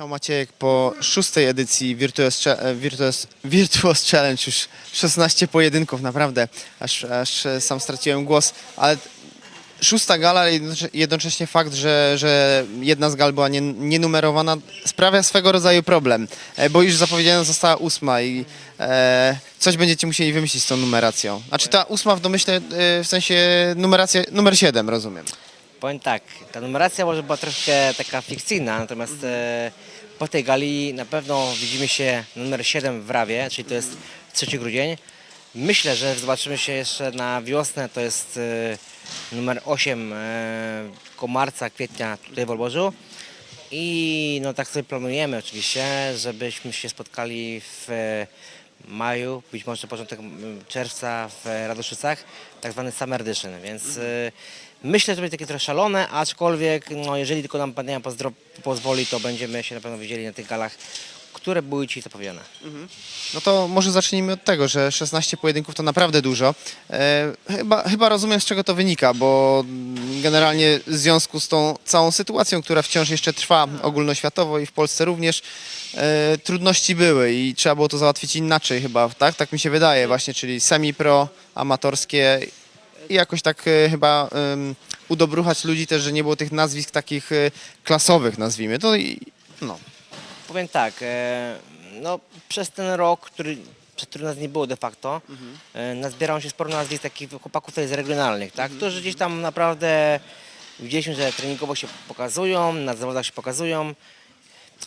Michał Maciejek po szóstej edycji Virtuos, e, Challenge już 16 pojedynków, naprawdę, aż, aż e, sam straciłem głos, ale szósta gala, jednocześnie fakt, że, że jedna z gal była nie- nienumerowana sprawia swego rodzaju problem, e, bo już zapowiedziana została ósma i e, coś będziecie musieli wymyślić z tą numeracją. Znaczy ta ósma w domyśle, w sensie numeracja, numer 7 rozumiem. Powiem tak, ta numeracja może była troszkę taka fikcyjna, natomiast e, po tej gali na pewno widzimy się numer 7 w Rawie, czyli to jest 3 grudzień. Myślę, że zobaczymy się jeszcze na wiosnę, to jest e, numer 8 e, koło marca, kwietnia tutaj w Olborzu. I no tak sobie planujemy oczywiście, żebyśmy się spotkali w maju, być może początek m, czerwca w Radoszycach, tak zwany Summer Edition, więc e, myślę, że będzie takie trochę szalone, aczkolwiek no, jeżeli tylko nam pandemia pozwoli, to będziemy się na pewno widzieli na tych galach, które były Ci zapowiedziane. No to może zacznijmy od tego, że 16 pojedynków to naprawdę dużo. E, chyba, chyba rozumiem z czego to wynika, bo generalnie w związku z tą całą sytuacją, która wciąż jeszcze trwa ogólnoświatowo i w Polsce również, e, trudności były i trzeba było to załatwić inaczej chyba, tak? Tak mi się wydaje właśnie, czyli semi-pro, amatorskie i jakoś tak e, chyba udobruchać ludzi też, że nie było tych nazwisk takich e, klasowych, nazwijmy to i no. Powiem tak, e, no przez ten rok, który, przez który nas nie było de facto, e, nazbierało się sporo nazwisk takich chłopaków tutaj z regionalnych, tak, którzy gdzieś tam naprawdę widzieliśmy, że treningowo się pokazują, na zawodach się pokazują,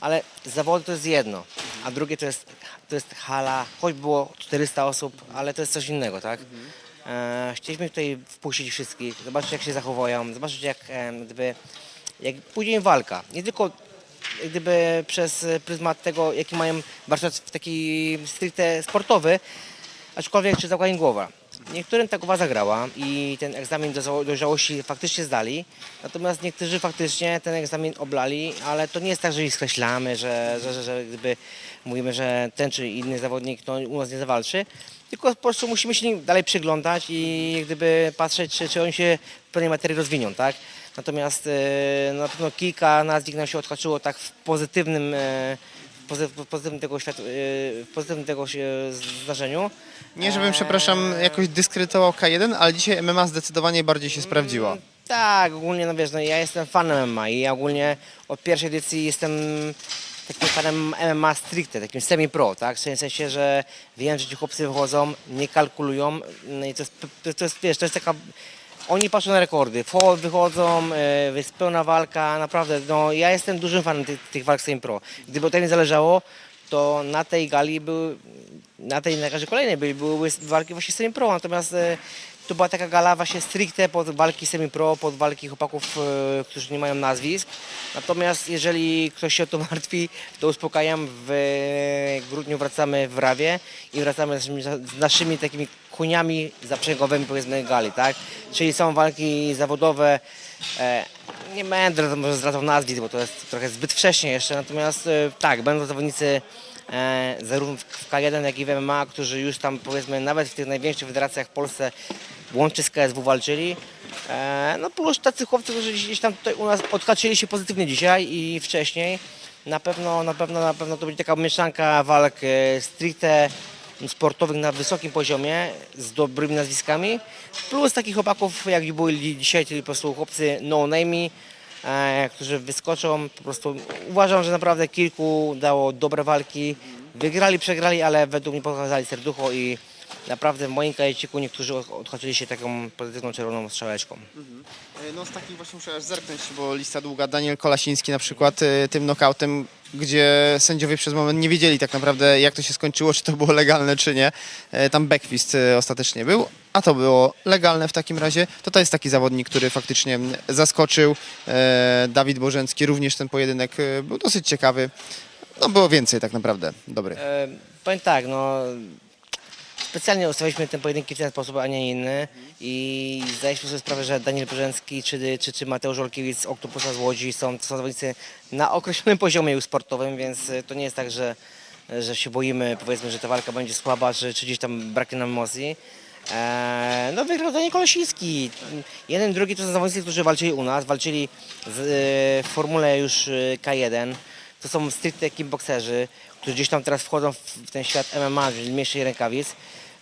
ale zawody to jest jedno, a drugie to jest, to jest hala, choć było 400 osób, ale to jest coś innego, tak. E, chcieliśmy tutaj wpuścić wszystkich, zobaczyć jak się zachowują, zobaczyć jak e, gdyby, jak pójdzie im walka. Nie tylko gdyby przez pryzmat tego, jaki mają warsztat w taki stricte sportowy, aczkolwiek czy zakładnie głowa. Niektórym ta głowa zagrała i ten egzamin do dojrzałości faktycznie zdali, natomiast niektórzy faktycznie ten egzamin oblali, ale to nie jest tak, że ich skreślamy, że, że, że, że gdyby mówimy, że ten czy inny zawodnik no, u nas nie zawalczy, tylko po prostu musimy się nim dalej przyglądać i gdyby patrzeć, czy, czy oni się w pewnej materii rozwinią, tak? Natomiast e, na pewno kilka nazwisk nam się odhaczyło tak w pozytywnym, e, pozytywnym tego, świat, e, pozytywnym tego zdarzeniu. Nie, żebym, przepraszam, jakoś dyskredytował K1, ale dzisiaj MMA zdecydowanie bardziej się sprawdziło. Tak, ogólnie no wiesz, no ja jestem fanem MMA i ja ogólnie od pierwszej edycji jestem takim fanem MMA stricte, takim semi-pro, tak? W sensie, że wiem, że ci chłopcy wychodzą, nie kalkulują, no i to jest, to jest wiesz, to jest taka... Oni patrzą na rekordy, wcho- wychodzą, e, jest pełna walka, naprawdę, no ja jestem dużym fanem tych, tych walk semi-pro. Gdyby od tego nie zależało, to na tej gali były, na tej na każdej kolejnej były, były walki właśnie semi-pro, natomiast e, to była taka gala właśnie stricte pod walki semi-pro, pod walki chłopaków, e, którzy nie mają nazwisk. Natomiast jeżeli ktoś się o to martwi, to uspokajam, w grudniu wracamy w Rawie i wracamy z naszymi, z naszymi takimi koniami zaprzęgowymi powiedzmy gali, tak? Czyli są walki zawodowe, e, nie będę może zdradzał nazwisk, bo to jest trochę zbyt wcześnie jeszcze, natomiast e, tak, będą zawodnicy e, zarówno w- w K1, jak i w MMA, którzy już tam powiedzmy nawet w tych największych federacjach w Polsce łączy z KSW walczyli. E, no plus tacy chłopcy, którzy gdzieś tam tutaj u nas odhaczyli się pozytywnie dzisiaj i wcześniej. Na pewno, na pewno, na pewno to będzie taka mieszanka walk e, stricte sportowych na wysokim poziomie z dobrymi nazwiskami, plus takich chłopaków jak byli dzisiaj, czyli po prostu chłopcy no name'i, e, którzy wyskoczą. Po prostu uważam, że naprawdę kilku dało dobre walki. Wygrali, przegrali, ale według mnie pokazali serducho i naprawdę w moim kajeciku niektórzy odchodzili się taką pozytywną czerwoną strzałeczką. No z takich właśnie muszę aż zerknąć, bo lista długa. Daniel Kolasiński na przykład y, tym knockoutem, gdzie sędziowie przez moment nie wiedzieli tak naprawdę jak to się skończyło, czy to było legalne, czy nie. E, Tam backfist y, ostatecznie był, a to było legalne w takim razie. To to jest taki zawodnik, który faktycznie zaskoczył. E, Dawid Bożencki również ten pojedynek był dosyć ciekawy. No było więcej tak naprawdę dobrych. E, powiem tak, no specjalnie ustawiliśmy ten pojedynki w ten sposób, a nie inny i zdaliśmy sobie sprawę, że Daniel Brzęcki czy, czy, czy Mateusz Olkiewicz z Oktopusa z Łodzi są, to są zawodnicy na określonym poziomie już sportowym, więc e, to nie jest tak, że, że się boimy, powiedzmy, że ta walka będzie słaba, czy, czy gdzieś tam braknie nam emocji. Eee, no wygrał Daniel Kolesiński. Jeden, drugi to są zawodnicy, którzy walczyli u nas, walczyli z, e, w formule już e, K1. to są stricte kickboxerzy, którzy gdzieś tam teraz wchodzą w w ten świat MMA, czyli mniejszych rękawic.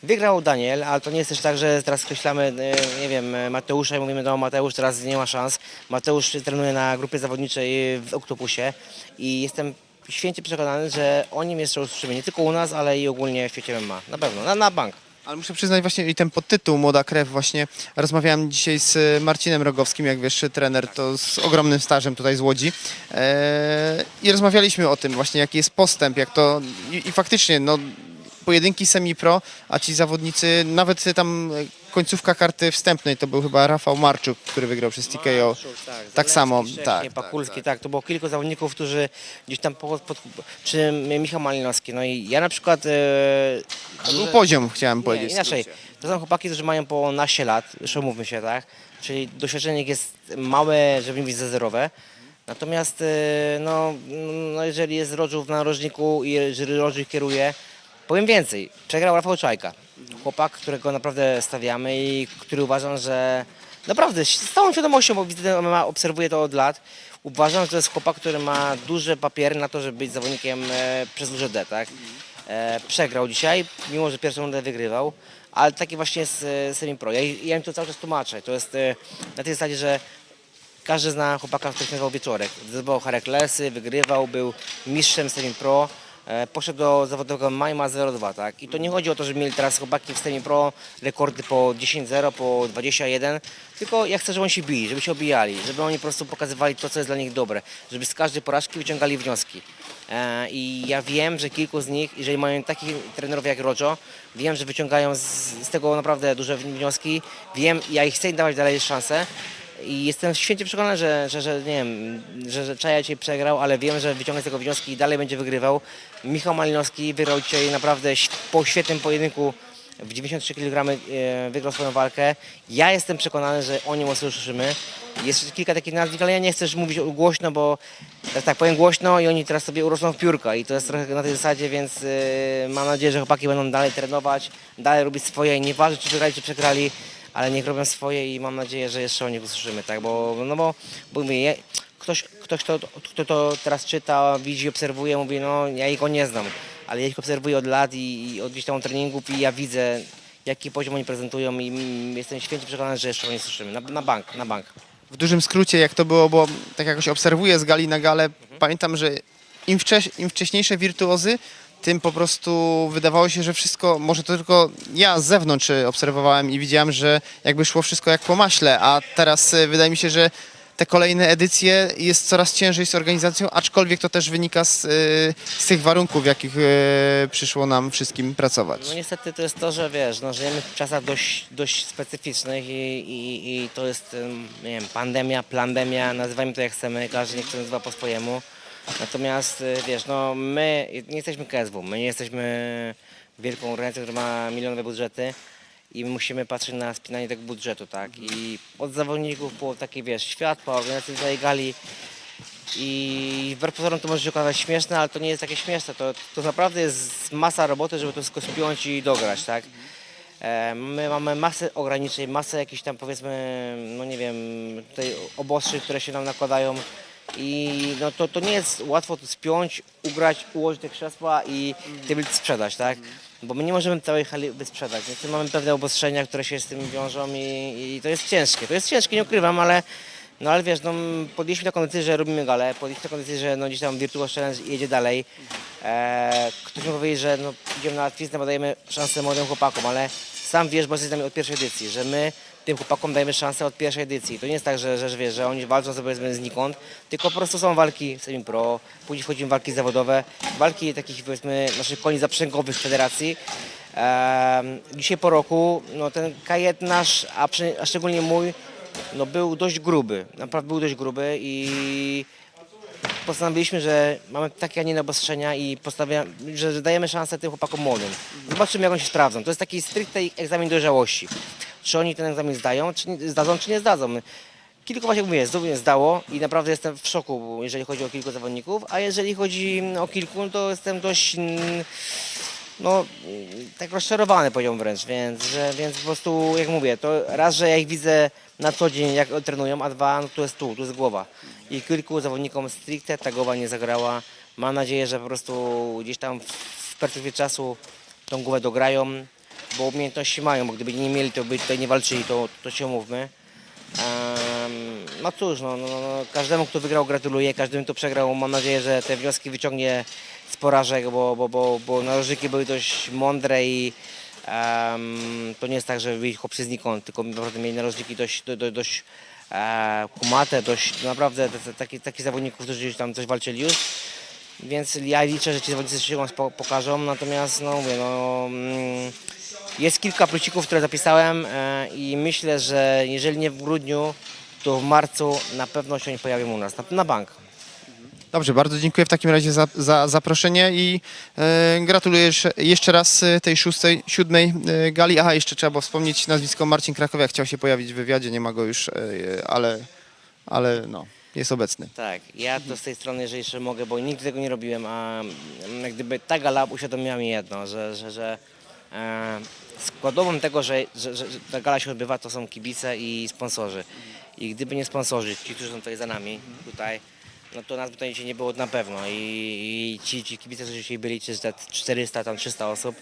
Wygrał Daniel, ale to nie jest też tak, że teraz skreślamy, e, nie wiem, e, Mateusza i mówimy, no Mateusz teraz nie ma szans. Mateusz trenuje na grupie zawodniczej w Oktopusie i jestem święcie przekonany, że o nim jeszcze usłyszymy nie tylko u nas, ale i ogólnie w świecie MMA. Na pewno, na, na bank. Ale muszę przyznać właśnie i ten podtytuł Młoda Krew właśnie rozmawiałem dzisiaj z Marcinem Rogowskim, jak wiesz, trener to z ogromnym stażem tutaj z Łodzi eee, i rozmawialiśmy o tym właśnie, jaki jest postęp, jak to i, i faktycznie no pojedynki semi-pro, a ci zawodnicy, nawet tam końcówka karty wstępnej, to był chyba Rafał Marczuk, który wygrał przez TKO. Tak samo, wcześniej, tak, tak, Pakulski, tak, To było kilku zawodników, którzy gdzieś tam pod, pod, czy Michał Malinowski. No i ja na przykład... E, To był poziom, chciałem nie, powiedzieć. inaczej. To są chłopaki, którzy mają po naście lat, już umówmy się, tak? Czyli doświadczenie jest małe, żeby nie mówić zerowe. Natomiast e, no, no jeżeli jest Rodżów na narożniku i jeżeli Rodżów kieruje, powiem więcej. Przegrał Rafał Czajka. Chłopak, którego naprawdę stawiamy i który uważam, że naprawdę z całą świadomością, bo widzę obserwuję to od lat. Uważam, że to jest chłopak, który ma duże papiery na to, żeby być zawodnikiem e, przez duże D, tak? E, przegrał dzisiaj, mimo że pierwszą rundę wygrywał, ale taki właśnie jest e, semi-pro. Ja, ja im to cały czas tłumaczę. To jest e, na tej zasadzie, że każdy zna chłopaka, który się nazywał Wieczorek. Zdobywał Haraklesy, wygrywał, był mistrzem semi-pro. E, Poszedł do zawodowego Majma 0-2, tak? I to nie chodzi o to, żeby mieli teraz chłopaki w semi pro rekordy po 10-0, po 21, tylko ja chcę, żeby oni się bili, żeby się obijali, żeby oni po prostu pokazywali to, co jest dla nich dobre, żeby z każdej porażki wyciągali wnioski. E, I ja wiem, że kilku z nich, jeżeli mają takich trenerów jak Rojo, wiem, że wyciągają z, z tego naprawdę duże wnioski. Wiem, ja ich chcę im dawać dalej szansę. I jestem święcie przekonany, że, że, że nie wiem, że, że Czaja dzisiaj przegrał, ale wiem, że wyciągnie z tego wnioski i dalej będzie wygrywał. Michał Malinowski wygrał dzisiaj naprawdę po świetnym pojedynku w 93 kg e, wygrał swoją walkę. Ja jestem przekonany, że o nim usłyszymy. Jest kilka takich nazwisk, ale ja nie chcę mówić głośno, bo teraz tak powiem głośno i oni teraz sobie urosną w piórka i to jest trochę na tej zasadzie, więc e, mam nadzieję, że chłopaki będą dalej trenować, dalej robić swoje i nieważne czy wygrali, czy przegrali, ale niech robią swoje i mam nadzieję, że jeszcze o nich usłyszymy, tak, bo, no bo, bo mówię, ktoś, ktoś kto, kto to teraz czyta, widzi, obserwuje, mówi, no ja ich go nie znam, ale ja ich obserwuję od lat i, i od gdzieś tam treningów i ja widzę, jaki poziom oni prezentują i jestem święcie przekonany, że jeszcze o nich słyszymy, na, na bank, na bank. w dużym skrócie, jak to było, bo tak jakoś obserwuję z gali na galę, pamiętam, że im, wcześ, im wcześniejsze wirtuozy, tym po prostu wydawało się, że wszystko, może to tylko ja z zewnątrz obserwowałem i widziałem, że jakby szło wszystko jak po maśle, a teraz e, wydaje mi się, że te kolejne edycje jest coraz ciężej z organizacją, aczkolwiek to też wynika z, e, z tych warunków, w jakich e, przyszło nam wszystkim pracować. No niestety to jest to, że wiesz, no, żyjemy w czasach dość, dość specyficznych i, i, i to jest nie wiem, pandemia, plandemia, nazywajmy to jak chcemy, każdy niech to nazywa po swojemu. Natomiast y, wiesz, no my nie jesteśmy KSW, my nie jesteśmy wielką organizacją, która ma milionowe budżety i my musimy patrzeć na spinanie tego budżetu, tak? I od zawodników było takie, wiesz, światła, organizacji tej gali, i wbrew pozorom to może się okazać śmieszne, ale to nie jest takie śmieszne. To, to naprawdę jest masa roboty, żeby to wszystko spiąć i dograć, tak? E, My mamy masę ograniczeń, masę jakichś tam powiedzmy, no nie wiem, tutaj obostrzeń, które się nam nakładają i no to, to nie jest łatwo to spiąć, ugrać, ułożyć te krzesła i te bilety sprzedać, tak? Bo my nie możemy całej hali wysprzedać. Niestety mamy pewne obostrzenia, które się z tym wiążą i, i to jest ciężkie. To jest ciężkie, nie ukrywam, ale no ale wiesz, no, podjęliśmy taką decyzję, że robimy galę, podjęliśmy taką decyzję, że no, gdzieś tam Virtuos Challenge jedzie dalej. E, ktoś mi powiedział, że no, idziemy na łatwiznę, bo dajemy szansę młodym chłopakom, ale sam wiesz, bo jesteś z nami od pierwszej edycji, że my tym chłopakom dajemy szansę od pierwszej edycji. To nie jest tak, że, że, wiesz, że oni walczą sobie powiedzmy znikąd, tylko po prostu są walki semi pro, później wchodzimy w walki zawodowe, walki takich powiedzmy naszych koni zaprzęgowych federacji. Dzisiaj po roku, no ten kajet nasz, a, przy, a szczególnie mój, no był dość gruby, naprawdę był dość gruby i postanowiliśmy, że mamy takie, a nie obostrzenia i postawiamy, że, dajemy szansę tym chłopakom młodym. Zobaczymy, jak oni się sprawdzą. To jest taki stricte egzamin dojrzałości. Czy oni ten egzamin zdają, czy nie, zdadzą, czy nie zdadzą. Kilku właśnie, mówię, zdało i naprawdę jestem w szoku, jeżeli chodzi o kilku zawodników, a jeżeli chodzi o kilku, no to jestem dość mm, no, tak rozczarowany powiedziałbym wręcz, więc, że, więc po prostu, jak mówię, to raz, że ja ich widzę na co dzień, jak trenują, a dwa, no to jest tu, tu jest głowa. I kilku zawodnikom stricte ta głowa nie zagrała. Mam nadzieję, że po prostu gdzieś tam w perspektywie czasu tą głowę dograją, bo umiejętności mają, bo gdyby nie mieli, to by tutaj nie walczyli, to, to się mówmy. No cóż, no, no, no, każdemu kto wygrał gratuluję, każdemu kto przegrał mam nadzieję, że te wnioski wyciągnie z porażek, bo, bo, bo, bo narożniki były dość mądre i em, to nie jest tak, że byli chłopcy znikąd, tylko naprawdę mieli narożniki dość, do, do, dość e, kumate, dość naprawdę t- t- taki, takich zawodników, którzy tam coś walczyli już. Więc ja liczę, że ci zawodnicy się pokażą, natomiast no mówię, no, mm, jest kilka plusików, które zapisałem e, i myślę, że jeżeli nie w grudniu, to w marcu na pewno się nie pojawią u nas, na, na bank. Dobrze, bardzo dziękuję w takim razie za, za zaproszenie i e, gratuluję jeszcze- jeszcze raz e, tej szóstej, siódmej e, gali. Aha, jeszcze trzeba było wspomnieć nazwisko Marcin Krakowiak chciał się pojawić w wywiadzie, nie ma go już, e, ale, ale no, jest obecny. Tak, ja to z tej strony, jeżeli jeszcze mogę, bo nigdy tego nie robiłem, a mm, jak gdyby ta gala uświadomiła mi jedno, że, że, że e, składową tego, że, że, że że ta gala się odbywa, to są kibice i sponsorzy. I gdyby nie sponsorzy, ci, którzy są tutaj za nami, tutaj, no to nas by tutaj nie było na pewno. I, i ci, ci kibice, którzy dzisiaj byli, czy te 400, tam 300 osób,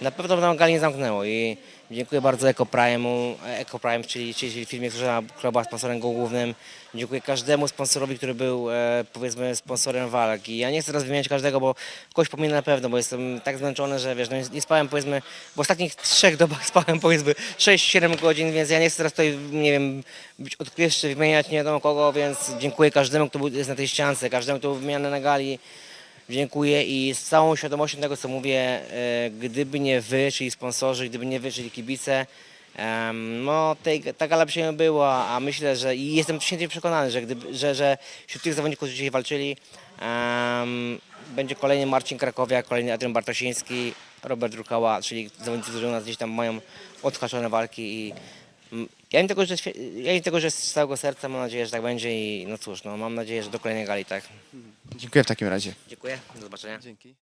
na pewno by nam gali nie zamknęło. I dziękuję bardzo Eco Prime'u, Eco Prime, czyli, czyli firmie, która, która była sponsorem głównym. Dziękuję każdemu sponsorowi, który był e, powiedzmy sponsorem walki. Ja nie chcę teraz wymieniać każdego, bo kogoś pominę na pewno, bo jestem tak zmęczony, że wiesz, no nie, nie spałem powiedzmy, w ostatnich trzech dobach spałem powiedzmy 6-7 godzin, więc ja nie chcę teraz tutaj, nie wiem, być odkrywczy, wymieniać nie wiadomo kogo, więc dziękuję każdemu, kto był, jest na tej ściance, każdemu, kto był wymieniany na gali. Dziękuję i z całą świadomością tego, co mówię, e, gdyby nie wy, czyli sponsorzy, gdyby nie wy, czyli kibice, no tej, ta gala by się nie była, a myślę, że i jestem święcie przekonany, że, gdyby, że, że wśród tych zawodników, którzy dzisiaj walczyli, em, będzie kolejny Marcin Krakowiak, kolejny Adrian Bartosiński, Robert Rukała, czyli zawodnicy, którzy u nas gdzieś tam mają odhaczone walki i ja im tego, że, ja im tego, że z całego serca mam nadzieję, że tak będzie i no cóż, no, mam nadzieję, że do kolejnej gali tak. Dziękuję w takim razie. Dziękuję, do zobaczenia. Dzięki.